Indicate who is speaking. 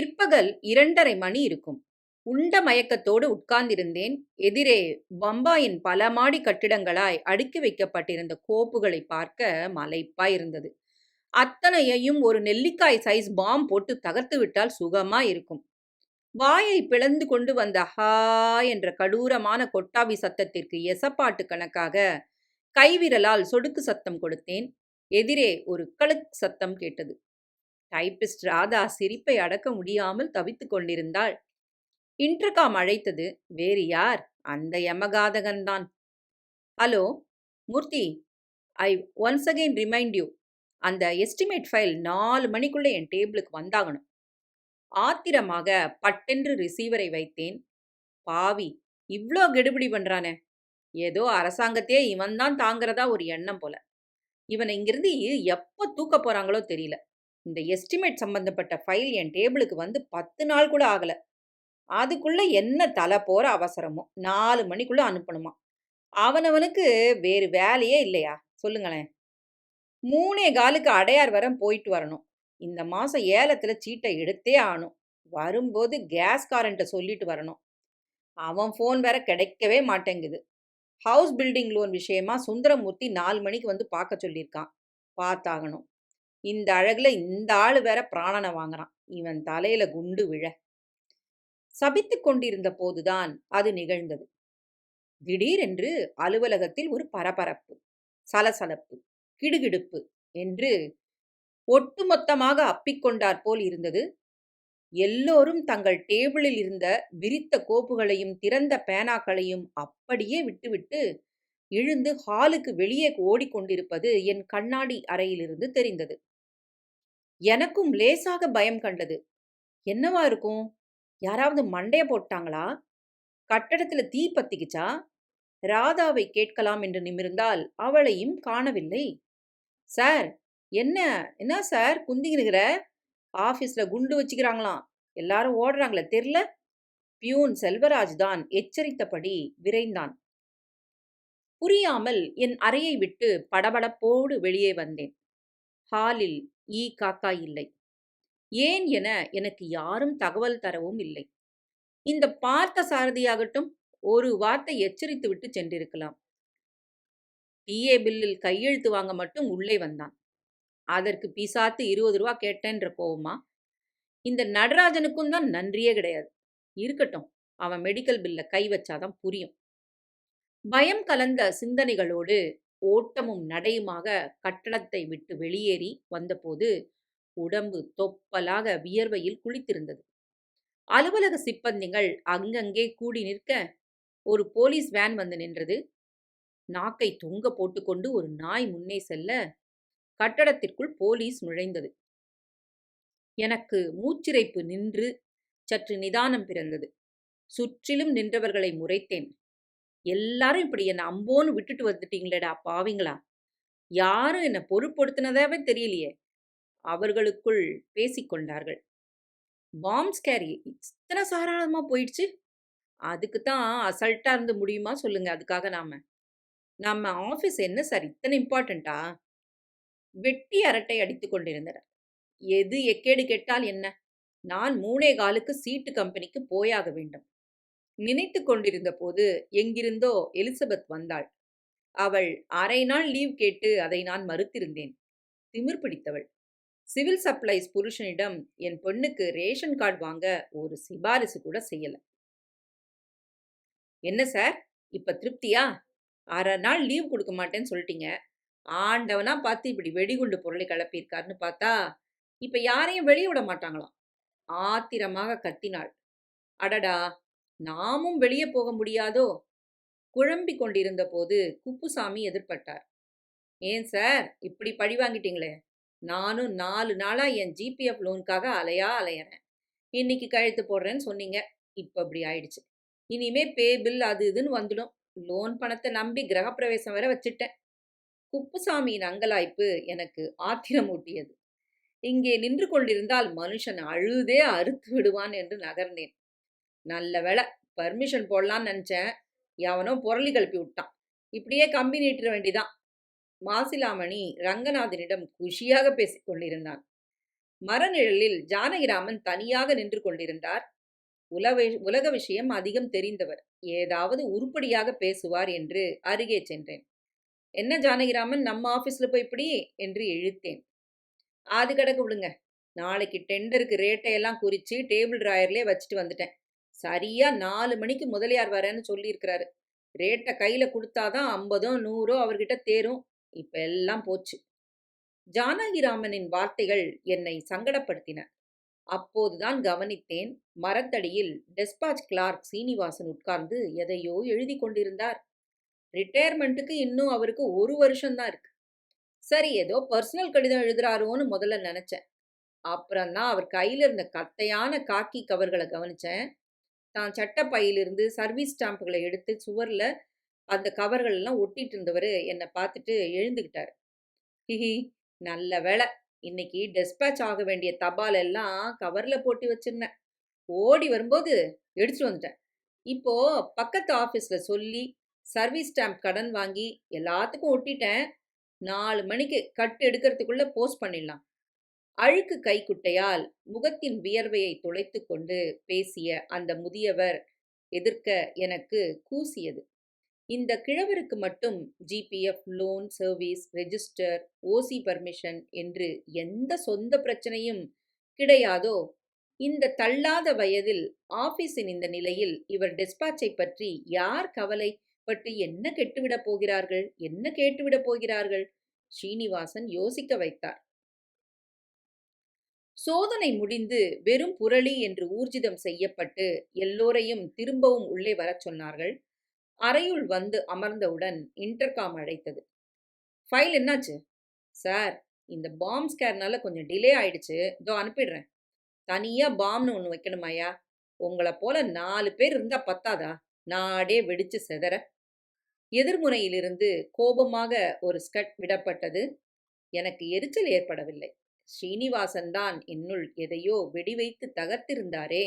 Speaker 1: பிற்பகல் இரண்டரை மணி இருக்கும். உண்ட மயக்கத்தோடு உட்கார்ந்திருந்தேன். எதிரே பம்பாயின் பல மாடி கட்டிடங்களாய் அடுக்கி வைக்கப்பட்டிருந்த கோப்புகளைப் பார்க்க மலைப்பாயிருந்தது. அத்தனையையும் ஒரு நெல்லிக்காய் சைஸ் பாம் போட்டு தகர்த்து விட்டால் சுகமா இருக்கும். வாயை பிளந்து கொண்டு வந்த ஹா என்ற கடூரமான கொட்டாவி சத்தத்திற்கு எசப்பாட்டு கணக்காக கைவிரலால் சொடுக்கு சத்தம் கொடுத்தேன். எதிரே ஒரு கழுக் சத்தம் கேட்டது. டைப்பிஸ்ட் ராதா சிரிப்பை அடக்க முடியாமல் தவித்துக் கொண்டிருந்தாள். இன்டர்காம் அழைத்தது. வேறு யார்? அந்த யமகாதகன்தான். Hello Murthy I once again remind you அந்த எஸ்டிமேட் ஃபைல் நாலு மணிக்குள்ளே என் டேபிளுக்கு வந்தாகணும். ஆத்திரமாக பட்டென்று ரிசீவரை வைத்தேன். பாவி இவ்வளோ கெடுபிடி பண்ணுறானே ஏதோ அரசாங்கத்தையே இவன்தான் தாங்கிறதா ஒரு எண்ணம் போல. இவனை இங்கிருந்து எப்போ தூக்கப் போகிறாங்களோ தெரியல. இந்த எஸ்டிமேட் சம்பந்தப்பட்ட ஃபைல் என் டேபிளுக்கு வந்து பத்து நாள் கூட ஆகல. அதுக்குள்ள என்ன தலை போற அவசரமோ நாலு மணிக்குள்ள அனுப்பணுமா. அவனவனுக்கு வேறு வேலையே இல்லையா? சொல்லுங்களேன். மூணே காலுக்கு அடையார் வர போயிட்டு வரணும். இந்த மாசம் ஏலத்துல சீட்டை எடுத்தே ஆகணும். வரும்போது கேஸ் காரண்ட்டை சொல்லிட்டு வரணும். அவன் ஃபோன் வேற கிடைக்கவே மாட்டேங்குது. ஹவுஸ் பில்டிங் லோன் விஷயமா சுந்தரமூர்த்தி நாலு மணிக்கு வந்து பார்க்க சொல்லியிருக்கான். பார்த்தாகணும். இந்த அழகுல இந்த ஆள் வேற பிராணனை வாங்குறான். இவன் தலையில குண்டு விழ. சபித்துக் கொண்டிருந்த போதுதான் அது நிகழ்ந்தது. திடீரென்று அலுவலகத்தில் ஒரு பரபரப்பு, சலசலப்பு, கிடுகிடுப்பு என்று ஒட்டுமொத்தமாக அப்பிக்கொண்டாற்போல் இருந்தது. எல்லோரும் தங்கள் டேபிளில் இருந்த விரித்த கோப்புகளையும் திறந்த பேனாக்களையும் அப்படியே விட்டுவிட்டு எழுந்து ஹாலுக்கு வெளியே ஓடிக்கொண்டிருப்பது என் கண்ணாடி அறையிலிருந்து தெரிந்தது. எனக்கும் லேசாக பயம் கண்டது. என்னவா இருக்கும்? யாராவது மண்டைய போட்டாங்களா? கட்டடத்துல தீ பத்திக்கிச்சா? ராதாவை கேட்கலாம் என்று நிமிர்ந்தால் அவளையும் காணவில்லை. சார் என்ன என்ன சார் குந்திக்கினுக்கிற? ஆபீஸ்ல குண்டு வச்சுக்கிறாங்களாம். எல்லாரும் ஓடுறாங்களே தெரில பியூன் செல்வராஜ் தான் எச்சரித்தபடி விரைந்தான். புரியாமல் என் அறையை விட்டு படபடப்போடு வெளியே வந்தேன். ஹாலில் ஈ காக்கா இல்லை. ஏன் என எனக்கு யாரும் தகவல் தரவும் இல்லை. இந்த பார்த்த சாரதியாகட்டும் ஒரு வார்த்தை எச்சரித்து விட்டு சென்றிருக்கலாம். டிஏ பில்லில் கையெழுத்து வாங்க மட்டும் உள்ளே வந்தான். அதற்கு பிசாத்து இருபது ரூபா கேட்டேன்ற கோவமா? இந்த நடராஜனுக்கும் தான் நன்றியே கிடையாது. இருக்கட்டும் அவன் மெடிக்கல் பில்ல கை வச்சாதான் புரியும். பயம் கலந்த சிந்தனைகளோடு ஓட்டமும் நடையுமாக கட்டடத்தை விட்டு வெளியேறி வந்தபோது உடம்பு தொப்பலாக வியர்வையில் குளித்திருந்தது. அலுவலக சிப்பந்திகள் அங்கங்கே கூடி நிற்க ஒரு போலீஸ் வேன் வந்து நின்றது. நாக்கை தொங்க போட்டுக்கொண்டு ஒரு நாய் முன்னே செல்ல கட்டடத்திற்குள் போலீஸ் நுழைந்தது. எனக்கு மூச்சிறைப்பு நின்று சற்று நிதானம் பிறந்தது. சுற்றிலும் நின்றவர்களை முறைத்தேன். எல்லாரும் இப்படி என்னை அம்போன்னு விட்டுட்டு வந்துட்டீங்களேடா பாவிங்களா! யாரும் என்னை பொருட்படுத்தினதாவே தெரியலையே! அவர்களுக்குள் பேசிக்கொண்டார்கள் பாம்ஸ் பாம் இத்தனை சாராளமாக போயிடுச்சு? அதுக்கு தான் அசல்ட்டாக இருந்து முடியுமா சொல்லுங்க அதுக்காக நாம. நம்ம ஆஃபீஸ் என்ன சார் இத்தனை இம்பார்ட்டண்ட்டா வெட்டி அரட்டை அடித்து கொண்டிருந்தனர். எது எக்கேடு கெட்டால் என்ன? நான் மூணே காலுக்கு சீட்டு கம்பெனிக்கு போயாக வேண்டும். நினைத்து கொண்டிருந்த போது எங்கிருந்தோ எலிசபெத் வந்தாள். அவள் அரை நாள் லீவ் கேட்டு அதை நான் மறுத்திருந்தேன். திமிர் பிடித்தவள். சிவில் சப்ளைஸ் புருஷனிடம் என் பொண்ணுக்கு ரேஷன் கார்டு வாங்க ஒரு சிபாரிசு கூட செய்யல. என்ன சார் இப்ப திருப்தியா? அரை நாள் லீவ் கொடுக்க மாட்டேன்னு சொல்லிட்டீங்க. ஆண்டவனா பார்த்து இப்படி வெடிகுண்டு பொருளை கிளப்பியிருக்காருன்னு பார்த்தா இப்ப யாரையும் வெளிய விட மாட்டாங்களாம். ஆத்திரமாக கத்தினாள். அடடா! நாமும் வெளியே போக முடியாதோ? குழம்பிக் கொண்டிருந்த போது குப்புசாமி எதிர்பட்டார். ஏன் சார் இப்படி பழி வாங்கிட்டீங்களே? நானும் நாலு நாளா என் ஜிபிஎஃப் லோனுக்காக அலையா அலையறேன். இன்னைக்கு கழுத்து போடுறேன்னு சொன்னீங்க. இப்போ அப்படி ஆயிடுச்சு. இனிமே பே பில் அது இதுன்னு வந்துடும். லோன் பணத்தை நம்பி கிரகப்பிரவேசம் வேற வச்சுட்டேன். குப்புசாமியின் அங்கலாய்ப்பு எனக்கு ஆத்திரமூட்டியது. இங்கே நின்று கொண்டிருந்தால் மனுஷன் அழுதே அறுத்து விடுவான் என்று நகர்ந்தேன். நல்ல வேலை பர்மிஷன் போடலான்னு நினச்சேன். எவனோ புரளி கிளப்பி விட்டான். இப்படியே கம்பி நீட்டிற வேண்டிதான். மாசிலாமணி ரங்கநாதனிடம் குஷியாக பேசிக் கொண்டிருந்தான். மரநிழலில் ஜானகிராமன் தனியாக நின்று கொண்டிருந்தார். உலக உலக விஷயம் அதிகம் தெரிந்தவர். ஏதாவது உருப்படியாக பேசுவார் என்று அருகே சென்றேன். என்ன ஜானகிராமன் நம்ம ஆஃபீஸில் போய் இப்படி? என்று இழுத்தேன். அது கிடக்கு விடுங்க. நாளைக்கு டெண்டருக்கு ரேட்டை எல்லாம் டேபிள் ட்ராயர்லேயே வச்சுட்டு வந்துட்டேன். சரியா நாலு மணிக்கு முதலியார் வரேன்னு சொல்லியிருக்கிறாரு. ரேட்டை கையில கொடுத்தாதான் ஐம்பதோ நூறோ அவர்கிட்ட தேரும். இப்ப எல்லாம் போச்சு. ஜானகிராமனின் வார்த்தைகள் என்னை சங்கடப்படுத்தின. அப்போதுதான் கவனித்தேன் மரத்தடியில் டெஸ்பாச் கிளார்க் சீனிவாசன் உட்கார்ந்து எதையோ எழுதி கொண்டிருந்தார். ரிட்டையர்மெண்ட்டுக்கு இன்னும் அவருக்கு ஒரு வருஷம்தான் இருக்கு. சரி ஏதோ பர்சனல் கடிதம் எழுதுறாரோன்னு முதல்ல நினைச்சேன். அப்புறம்தான் அவர் கையில இருந்த கத்தையான காக்கி கவர்களை கவனிச்சேன். தான் சட்டப்பையிலிருந்து சர்வீஸ் ஸ்டாம்புகளை எடுத்து சுவரில் அந்த கவர்கள் எல்லாம் ஒட்டிட்டு இருந்தவர் என்னை பார்த்துட்டு எழுந்துக்கிட்டார் ஹிஹி நல்ல வேலை இன்னைக்கு டெஸ்பேச் ஆக வேண்டிய தபால் எல்லாம் கவரில் போட்டு வச்சிருந்தேன். ஓடி வரும்போது எடுத்துட்டு வந்துட்டேன். இப்போ பக்கத்து ஆஃபீஸில் சொல்லி சர்வீஸ் ஸ்டாம்ப் கடன் வாங்கி எல்லாத்துக்கும் ஒட்டிட்டேன். நாலு மணிக்கு கட் எடுக்கிறதுக்குள்ளே போஸ்ட் பண்ணிடலாம். அழுக்கு கைக்குட்டையால் முகத்தின் வியர்வையை துளைத்து கொண்டு பேசிய அந்த முதியவர் எதிர்க்க எனக்கு கூசியது. இந்த கிழவருக்கு மட்டும் GPF loan service register OC permission என்று எந்த சொந்த பிரச்சனையும் கிடையாதோ இந்த தள்ளாத வயதில் ஆபீஸின் இந்த நிலையில் இவர் டெஸ்பாச்சை பற்றி யார் கவலை பற்றி என்ன கெட்டுவிடப் போகிறார்கள் என்ன கேட்டுவிடப் போகிறார்கள் ஸ்ரீனிவாசன் யோசிக்க வைத்தார். சோதனை முடிந்து வெறும் புரளி என்று ஊர்ஜிதம் செய்யப்பட்டு எல்லோரையும் திரும்பவும் உள்ளே வரச் சொன்னார்கள். அறையுள் வந்து அமர்ந்தவுடன் இன்டர்காம் அழைத்தது. ஃபைல் என்னாச்சு? சார் இந்த பாம் ஸ்கேர்னால கொஞ்சம் டிலே ஆயிடுச்சு. இதோ அனுப்பிடுறேன். தனியாக பாம்னு ஒன்று வைக்கணுமாயா உங்களை போல நாலு பேர் இருந்தால் பத்தாதா? நாடே வெடிச்சு செதற. எதிர்முனையிலிருந்து கோபமாக ஒரு ஸ்கட் விடப்பட்டது. எனக்கு எரிச்சல் ஏற்படவில்லை. ஸ்ரீனிவாசன் தான் என்னுள் எதையோ வெடிவைத்து தகர்த்திருந்தாரே.